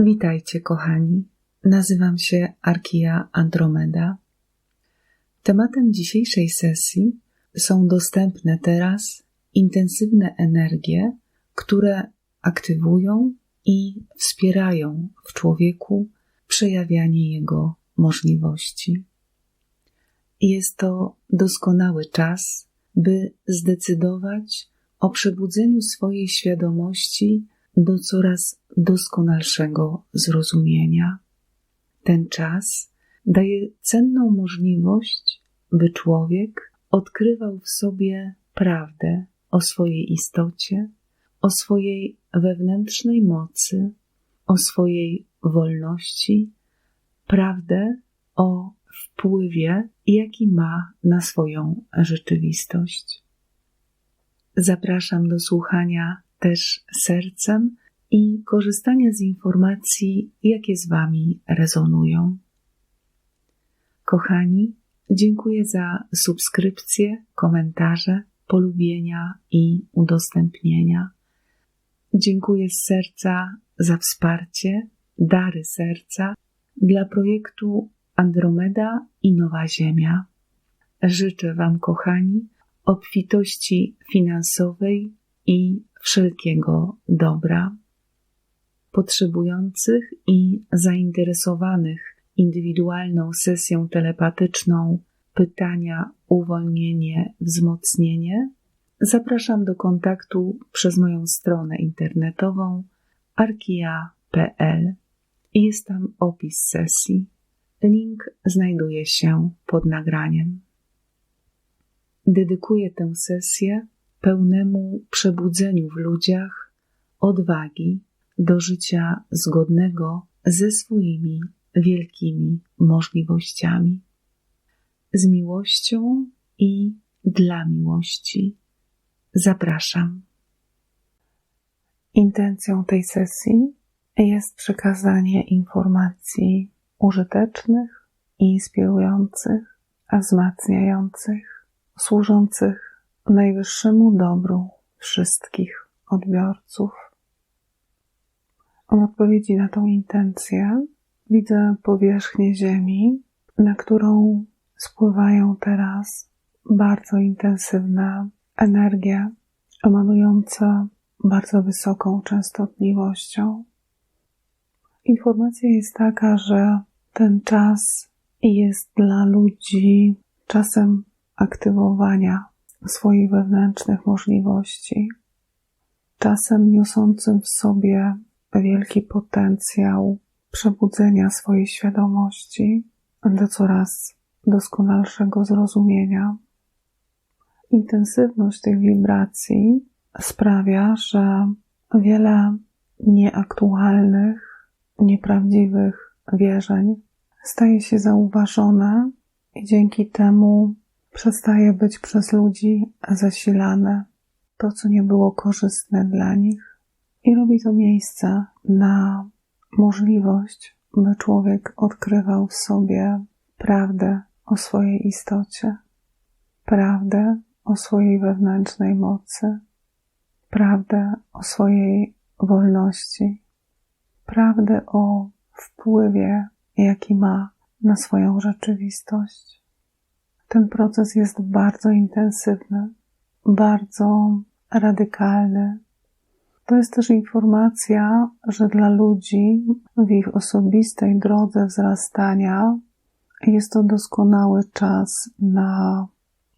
Witajcie, kochani. Nazywam się Arkija Andromeda. Tematem dzisiejszej sesji są dostępne teraz intensywne energie, które aktywują i wspierają w człowieku przejawianie jego możliwości. Jest to doskonały czas, by zdecydować o przebudzeniu swojej świadomości do coraz doskonalszego zrozumienia. Ten czas daje cenną możliwość, by człowiek odkrywał w sobie prawdę o swojej istocie, o swojej wewnętrznej mocy, o swojej wolności, prawdę o wpływie, jaki ma na swoją rzeczywistość. Zapraszam do słuchania też sercem i korzystania z informacji, jakie z Wami rezonują. Kochani, dziękuję za subskrypcje, komentarze, polubienia i udostępnienia. Dziękuję z serca za wsparcie, dary serca dla projektu Andromeda i Nowa Ziemia. Życzę Wam, kochani, obfitości finansowej i wszelkiego dobra. Potrzebujących i zainteresowanych indywidualną sesją telepatyczną pytania, uwolnienie, wzmocnienie, zapraszam do kontaktu przez moją stronę internetową arkia.pl. Jest tam opis sesji. Link znajduje się pod nagraniem. Dedykuję tę sesję pełnemu przebudzeniu w ludziach odwagi do życia zgodnego ze swoimi wielkimi możliwościami. Z miłością i dla miłości. Zapraszam. Intencją tej sesji jest przekazanie informacji użytecznych, inspirujących, wzmacniających, służących najwyższemu dobru wszystkich odbiorców. W odpowiedzi na tą intencję widzę powierzchnię Ziemi, na którą spływają teraz bardzo intensywne energie emanujące bardzo wysoką częstotliwością. Informacja jest taka, że ten czas jest dla ludzi czasem aktywowania swoich wewnętrznych możliwości, czasem niosącym w sobie wielki potencjał przebudzenia swojej świadomości do coraz doskonalszego zrozumienia. Intensywność tych wibracji sprawia, że wiele nieaktualnych, nieprawdziwych wierzeń staje się zauważone i dzięki temu przestaje być przez ludzi zasilane to, co nie było korzystne dla nich, i robi to miejsce na możliwość, by człowiek odkrywał w sobie prawdę o swojej istocie, prawdę o swojej wewnętrznej mocy, prawdę o swojej wolności, prawdę o wpływie, jaki ma na swoją rzeczywistość. Ten proces jest bardzo intensywny, bardzo radykalny. To jest też informacja, że dla ludzi w ich osobistej drodze wzrastania jest to doskonały czas na,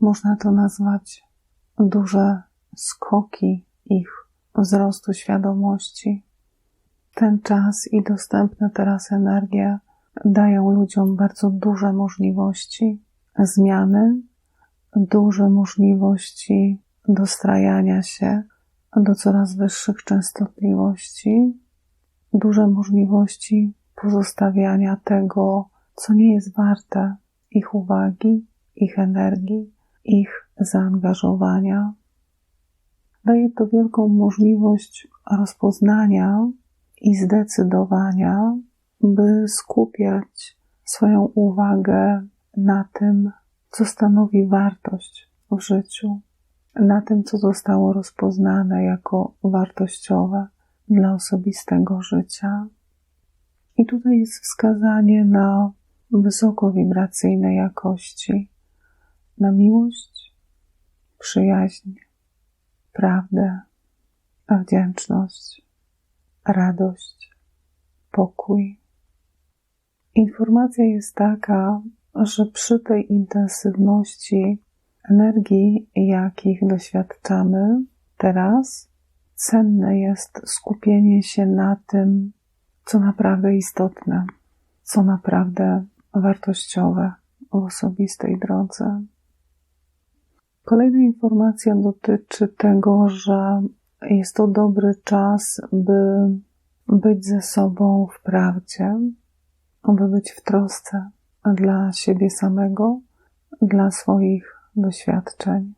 można to nazwać, duże skoki ich wzrostu świadomości. Ten czas i dostępne teraz energie dają ludziom bardzo duże możliwości zmiany, duże możliwości dostrajania się do coraz wyższych częstotliwości, duże możliwości pozostawiania tego, co nie jest warte ich uwagi, ich energii, ich zaangażowania. Daje to wielką możliwość rozpoznania i zdecydowania, by skupiać swoją uwagę na tym, co stanowi wartość w życiu, na tym, co zostało rozpoznane jako wartościowe dla osobistego życia. I tutaj jest wskazanie na wysokowibracyjne jakości, na miłość, przyjaźń, prawdę, wdzięczność, radość, pokój. Informacja jest taka, że przy tej intensywności energii, jakich doświadczamy teraz, cenne jest skupienie się na tym, co naprawdę istotne, co naprawdę wartościowe w osobistej drodze. Kolejna informacja dotyczy tego, że jest to dobry czas, by być ze sobą w prawdzie, by być w trosce dla siebie samego, dla swoich doświadczeń.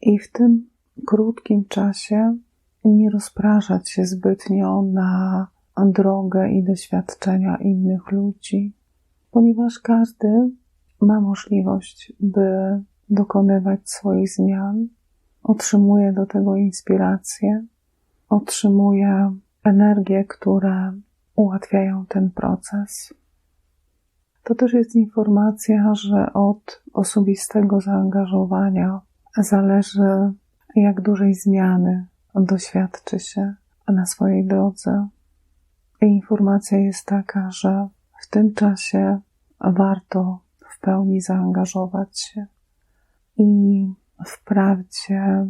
I w tym krótkim czasie nie rozpraszać się zbytnio na drogę i doświadczenia innych ludzi, ponieważ każdy ma możliwość, by dokonywać swoich zmian, otrzymuje do tego inspirację, otrzymuje energię, które ułatwiają ten proces. To też jest informacja, że od osobistego zaangażowania zależy, jak dużej zmiany doświadczy się na swojej drodze. I informacja jest taka, że w tym czasie warto w pełni zaangażować się i wprawdzie,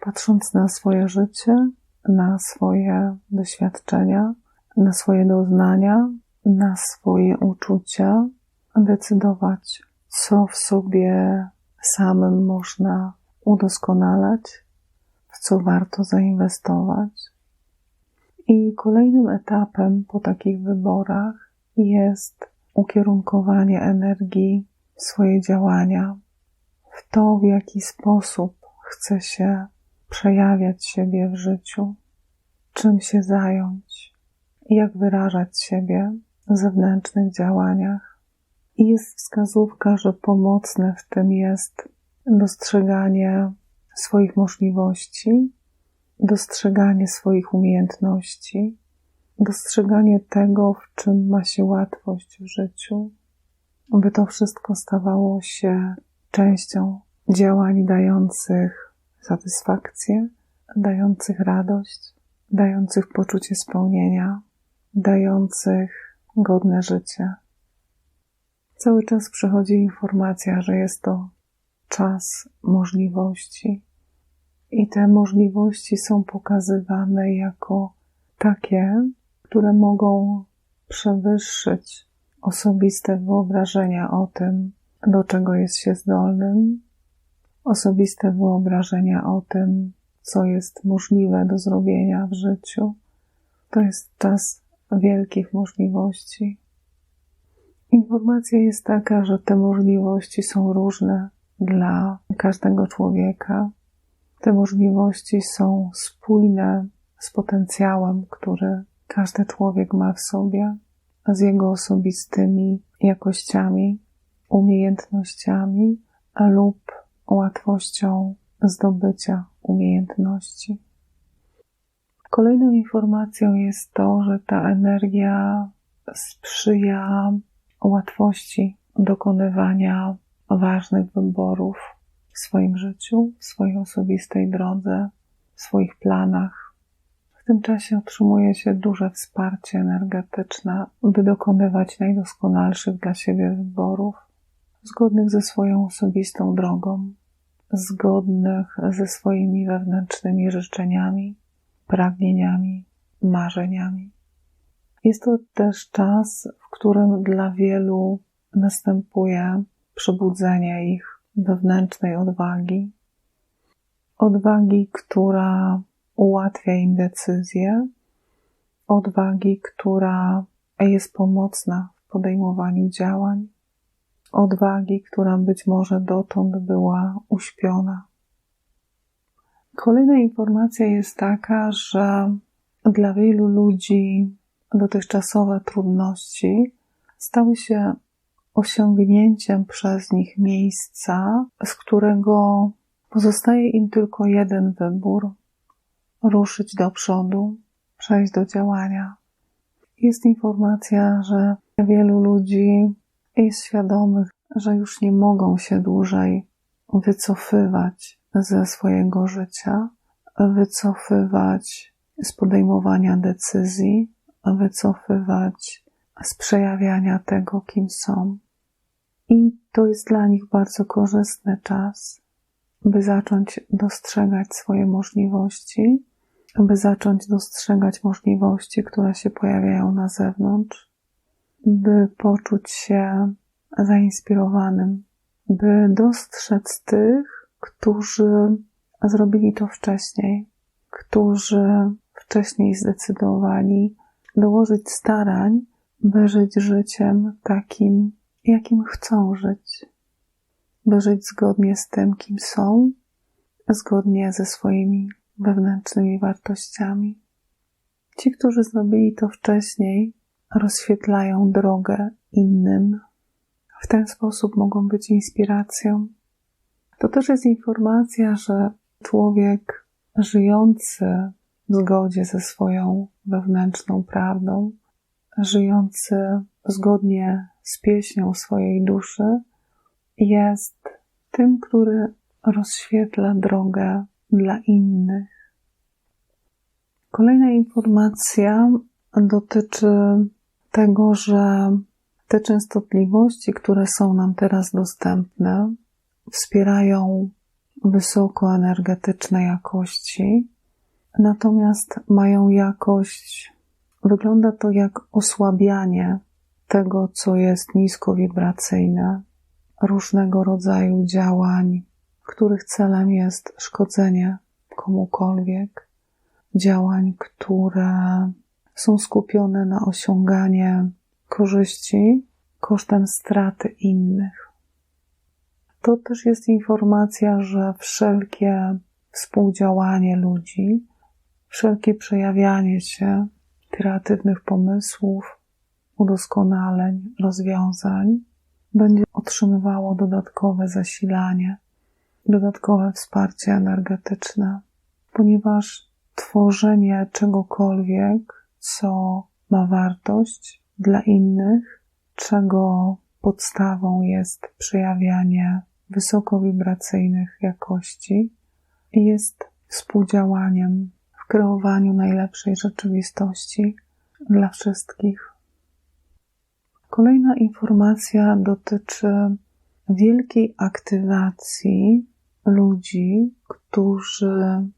patrząc na swoje życie, na swoje doświadczenia, na swoje doznania, na swoje uczucia, decydować, co w sobie samym można udoskonalać, w co warto zainwestować. I kolejnym etapem po takich wyborach jest ukierunkowanie energii w swoje działania, w to, w jaki sposób chce się przejawiać siebie w życiu, czym się zająć, jak wyrażać siebie zewnętrznych działaniach. I jest wskazówka, że pomocne w tym jest dostrzeganie swoich możliwości, dostrzeganie swoich umiejętności, dostrzeganie tego, w czym ma się łatwość w życiu, by to wszystko stawało się częścią działań dających satysfakcję, dających radość, dających poczucie spełnienia, dających godne życie. Cały czas przychodzi informacja, że jest to czas możliwości, i te możliwości są pokazywane jako takie, które mogą przewyższyć osobiste wyobrażenia o tym, do czego jest się zdolnym, osobiste wyobrażenia o tym, co jest możliwe do zrobienia w życiu. To jest czas wielkich możliwości. Informacja jest taka, że te możliwości są różne dla każdego człowieka. Te możliwości są spójne z potencjałem, który każdy człowiek ma w sobie, z jego osobistymi jakościami, umiejętnościami lub łatwością zdobycia umiejętności. Kolejną informacją jest to, że ta energia sprzyja łatwości dokonywania ważnych wyborów w swoim życiu, w swojej osobistej drodze, w swoich planach. W tym czasie otrzymuje się duże wsparcie energetyczne, by dokonywać najdoskonalszych dla siebie wyborów, zgodnych ze swoją osobistą drogą, zgodnych ze swoimi wewnętrznymi życzeniami, pragnieniami, marzeniami. Jest to też czas, w którym dla wielu następuje przebudzenie ich wewnętrznej odwagi, odwagi, która ułatwia im decyzję, odwagi, która jest pomocna w podejmowaniu działań, odwagi, która być może dotąd była uśpiona. Kolejna informacja jest taka, że dla wielu ludzi dotychczasowe trudności stały się osiągnięciem przez nich miejsca, z którego pozostaje im tylko jeden wybór ruszyć do przodu, przejść do działania. Jest informacja, że wielu ludzi jest świadomych, że już nie mogą się dłużej wycofywać ze swojego życia, wycofywać z podejmowania decyzji, wycofywać z przejawiania tego, kim są. I to jest dla nich bardzo korzystny czas, by zacząć dostrzegać swoje możliwości, by zacząć dostrzegać możliwości, które się pojawiają na zewnątrz, by poczuć się zainspirowanym, by dostrzec tych, którzy zrobili to wcześniej, którzy wcześniej zdecydowali dołożyć starań, by żyć życiem takim, jakim chcą żyć, by żyć zgodnie z tym, kim są, zgodnie ze swoimi wewnętrznymi wartościami. Ci, którzy zrobili to wcześniej, rozświetlają drogę innym. W ten sposób mogą być inspiracją. To też jest informacja, że człowiek żyjący w zgodzie ze swoją wewnętrzną prawdą, żyjący zgodnie z pieśnią swojej duszy, jest tym, który rozświetla drogę dla innych. Kolejna informacja dotyczy tego, że te częstotliwości, które są nam teraz dostępne, wspierają wysokoenergetyczne jakości, natomiast mają jakość, wygląda to jak osłabianie tego, co jest niskowibracyjne, różnego rodzaju działań, których celem jest szkodzenie komukolwiek, działań, które są skupione na osiąganie korzyści kosztem straty innych. To też jest informacja, że wszelkie współdziałanie ludzi, wszelkie przejawianie się kreatywnych pomysłów, udoskonaleń, rozwiązań będzie otrzymywało dodatkowe zasilanie, dodatkowe wsparcie energetyczne, ponieważ tworzenie czegokolwiek, co ma wartość dla innych, czego podstawą jest przejawianie wysokowibracyjnych jakości, jest współdziałaniem w kreowaniu najlepszej rzeczywistości dla wszystkich. Kolejna informacja dotyczy wielkiej aktywacji ludzi, którzy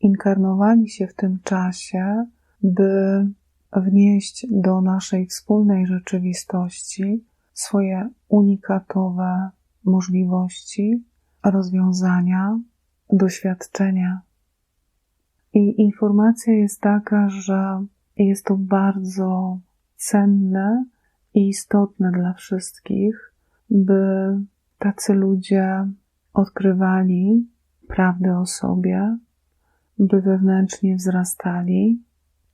inkarnowali się w tym czasie, by wnieść do naszej wspólnej rzeczywistości swoje unikatowe możliwości, rozwiązania, doświadczenia. I informacja jest taka, że jest to bardzo cenne i istotne dla wszystkich, by tacy ludzie odkrywali prawdę o sobie, by wewnętrznie wzrastali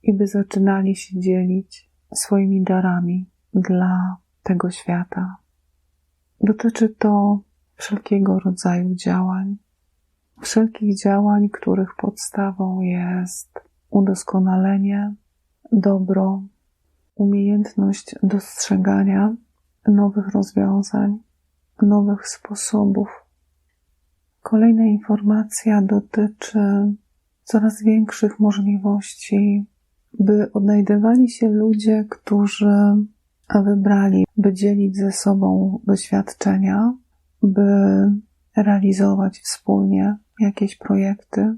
i by zaczynali się dzielić swoimi darami dla tego świata. Dotyczy to wszelkiego rodzaju działań, wszelkich działań, których podstawą jest udoskonalenie, dobro, umiejętność dostrzegania nowych rozwiązań, nowych sposobów. Kolejna informacja dotyczy coraz większych możliwości, by odnajdywali się ludzie, którzy wybrali, by dzielić ze sobą doświadczenia, by realizować wspólnie jakieś projekty,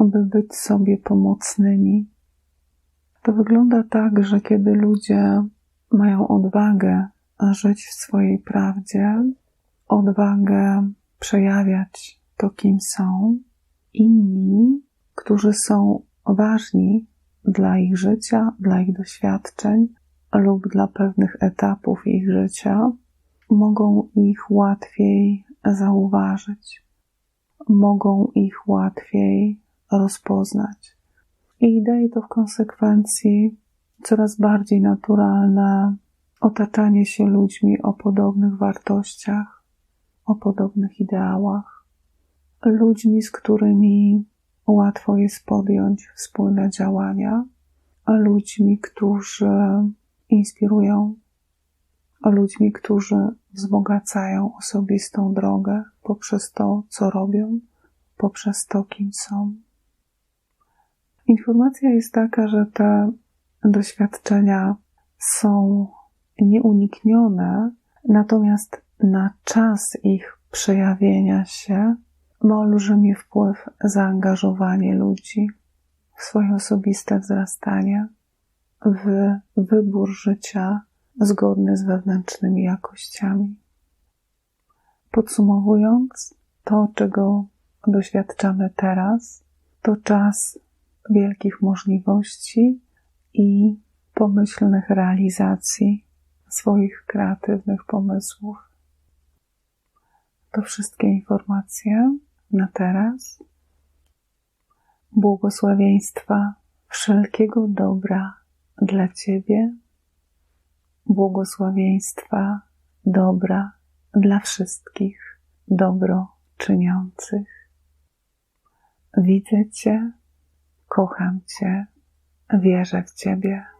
by być sobie pomocnymi. To wygląda tak, że kiedy ludzie mają odwagę żyć w swojej prawdzie, odwagę przejawiać to, kim są, inni, którzy są ważni dla ich życia, dla ich doświadczeń lub dla pewnych etapów ich życia, mogą ich łatwiej zauważyć, mogą ich łatwiej rozpoznać. I daje to w konsekwencji coraz bardziej naturalne otaczanie się ludźmi o podobnych wartościach, o podobnych ideałach, ludźmi, z którymi łatwo jest podjąć wspólne działania, ludźmi, którzy inspirują, ludźmi, którzy wzbogacają osobistą drogę poprzez to, co robią, poprzez to, kim są. Informacja jest taka, że te doświadczenia są nieuniknione, natomiast na czas ich przejawienia się ma olbrzymi wpływ zaangażowanie ludzi w swoje osobiste wzrastanie, w wybór życia zgodny z wewnętrznymi jakościami. Podsumowując, to, czego doświadczamy teraz, to czas wielkich możliwości i pomyślnych realizacji swoich kreatywnych pomysłów. To wszystkie informacje na teraz. Błogosławieństwa wszelkiego dobra dla Ciebie, błogosławieństwa dobra dla wszystkich dobro czyniących. Widzę Cię, kocham Cię, wierzę w Ciebie.